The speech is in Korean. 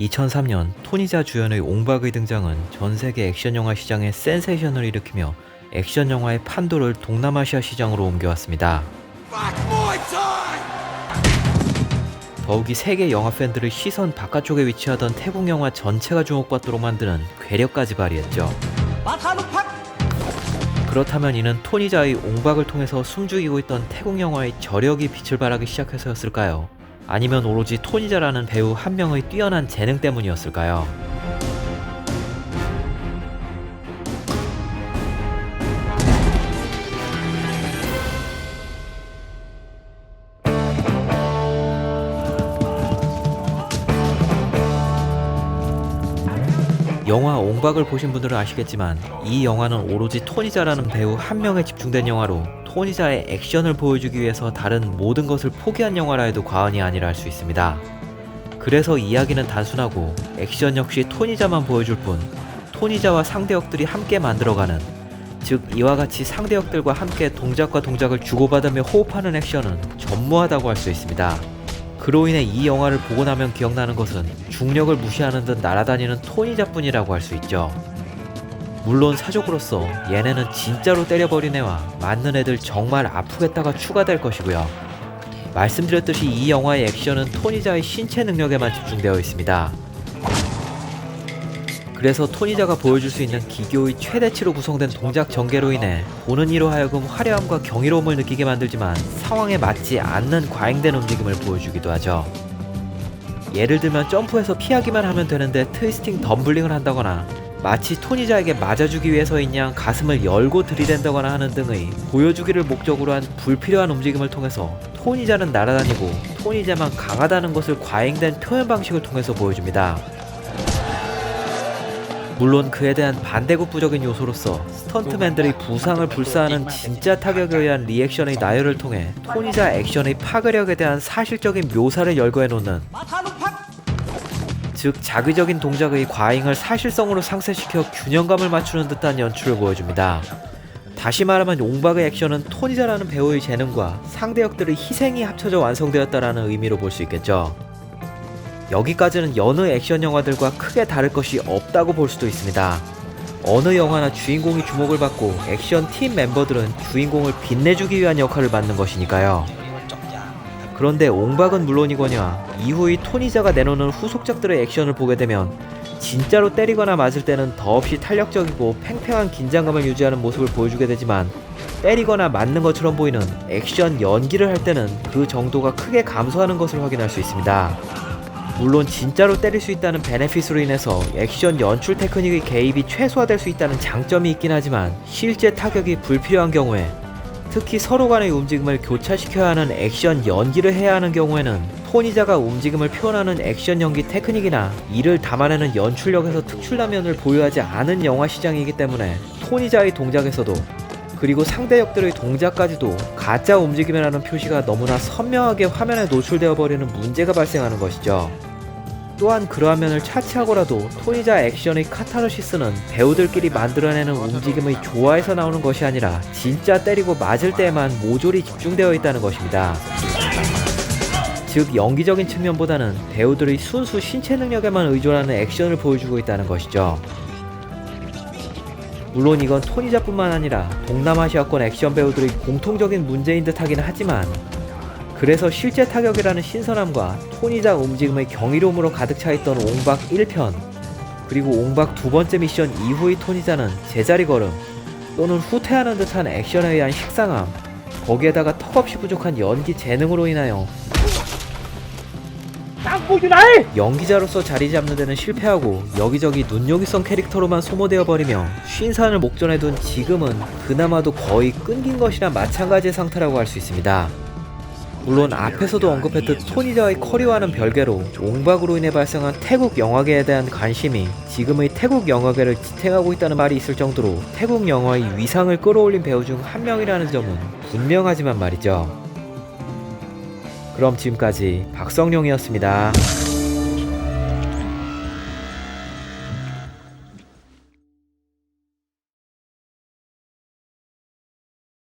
2003년 토니자 주연의 옹박의 등장은 전 세계 액션 영화 시장에 센세이션을 일으키며 액션 영화의 판도를 동남아시아 시장으로 옮겨왔습니다. 더욱이 세계 영화 팬들의 시선 바깥쪽에 위치하던 태국 영화 전체가 주목받도록 만드는 괴력까지 발휘했죠. 그렇다면 이는 토니자의 옹박을 통해서 숨죽이고 있던 태국 영화의 저력이 빛을 발하기 시작해서였을까요? 아니면 오로지 토니자라는 배우 한 명의 뛰어난 재능 때문이었을까요? 영화 옹박을 보신 분들은 아시겠지만 이 영화는 오로지 토니자라는 배우 한 명에 집중된 영화로 토니자의 액션을 보여주기 위해서 다른 모든 것을 포기한 영화라 해도 과언이 아니라 할 수 있습니다. 그래서 이야기는 단순하고 액션 역시 토니자만 보여줄 뿐 토니자와 상대역들이 함께 만들어가는 즉 이와 같이 상대역들과 함께 동작과 동작을 주고받으며 호흡하는 액션은 전무하다고 할 수 있습니다. 그로 인해 이 영화를 보고 나면 기억나는 것은 중력을 무시하는 듯 날아다니는 토니자뿐이라고 할 수 있죠. 물론 사족으로서 얘네는 진짜로 때려버린 애와 맞는 애들 정말 아프겠다가 추가될 것이고요. 말씀드렸듯이 이 영화의 액션은 토니자의 신체 능력에만 집중되어 있습니다. 그래서 토니자가 보여줄 수 있는 기교의 최대치로 구성된 동작 전개로 인해 보는 이로 하여금 화려함과 경이로움을 느끼게 만들지만 상황에 맞지 않는 과잉된 움직임을 보여주기도 하죠. 예를 들면 점프해서 피하기만 하면 되는데 트위스팅 덤블링을 한다거나 마치 토니자에게 맞아주기 위해서인 양 가슴을 열고 들이댄다거나 하는 등의 보여주기를 목적으로 한 불필요한 움직임을 통해서 토니자는 날아다니고 토니자만 강하다는 것을 과잉된 표현 방식을 통해서 보여줍니다. 물론 그에 대한 반대급부적인 요소로서 스턴트맨들의 부상을 불사하는 진짜 타격에 의한 리액션의 나열을 통해 토니자 액션의 파괴력에 대한 사실적인 묘사를 열거해 놓는 즉 자기적인 동작의 과잉을 사실성으로 상쇄시켜 균형감을 맞추는 듯한 연출을 보여줍니다. 다시 말하면 옹박의 액션은 토니자라는 배우의 재능과 상대 역들의 희생이 합쳐져 완성되었다라는 의미로 볼 수 있겠죠. 여기까지는 여느 액션 영화들과 크게 다를 것이 없다고 볼 수도 있습니다. 어느 영화나 주인공이 주목을 받고 액션 팀 멤버들은 주인공을 빛내주기 위한 역할을 맡는 것이니까요. 그런데 옹박은 물론이거냐 이후의 토니자가 내놓는 후속작들의 액션을 보게 되면 진짜로 때리거나 맞을 때는 더없이 탄력적이고 팽팽한 긴장감을 유지하는 모습을 보여주게 되지만 때리거나 맞는 것처럼 보이는 액션 연기를 할 때는 그 정도가 크게 감소하는 것을 확인할 수 있습니다. 물론 진짜로 때릴 수 있다는 베네핏으로 인해서 액션 연출 테크닉의 개입이 최소화될 수 있다는 장점이 있긴 하지만 실제 타격이 불필요한 경우에 특히 서로 간의 움직임을 교차시켜야 하는 액션 연기를 해야 하는 경우에는 토니자가 움직임을 표현하는 액션 연기 테크닉이나 이를 담아내는 연출력에서 특출나면을 보유하지 않은 영화 시장이기 때문에 토니자의 동작에서도 그리고 상대 역들의 동작까지도 가짜 움직임이라는 표시가 너무나 선명하게 화면에 노출되어 버리는 문제가 발생하는 것이죠. 또한 그러한 면을 차치하고라도 토니자 액션의 카타르시스는 배우들끼리 만들어내는 움직임의 조화에서 나오는 것이 아니라 진짜 때리고 맞을 때에만 모조리 집중되어 있다는 것입니다. 즉 연기적인 측면보다는 배우들의 순수 신체 능력에만 의존하는 액션을 보여주고 있다는 것이죠. 물론 이건 토니자뿐만 아니라 동남아시아권 액션 배우들의 공통적인 문제인 듯 하긴 하지만 그래서 실제 타격이라는 신선함과 토니자 움직임의 경이로움으로 가득 차있던 옹박 1편 그리고 옹박 두 번째 미션 이후의 토니자는 제자리 걸음 또는 후퇴하는 듯한 액션에 의한 식상함 거기에다가 턱없이 부족한 연기 재능으로 인하여 연기자로서 자리 잡는 데는 실패하고 여기저기 눈요기성 캐릭터로만 소모되어 버리며 쉰산을 목전에 둔 지금은 그나마도 거의 끊긴 것이나 마찬가지의 상태라고 할 수 있습니다. 물론 앞에서도 언급했듯 토니자의 커리어와는 별개로 옹박으로 인해 발생한 태국 영화계에 대한 관심이 지금의 태국 영화계를 지탱하고 있다는 말이 있을 정도로 태국 영화의 위상을 끌어올린 배우 중 한 명이라는 점은 분명하지만 말이죠. 그럼 지금까지 박성룡이었습니다.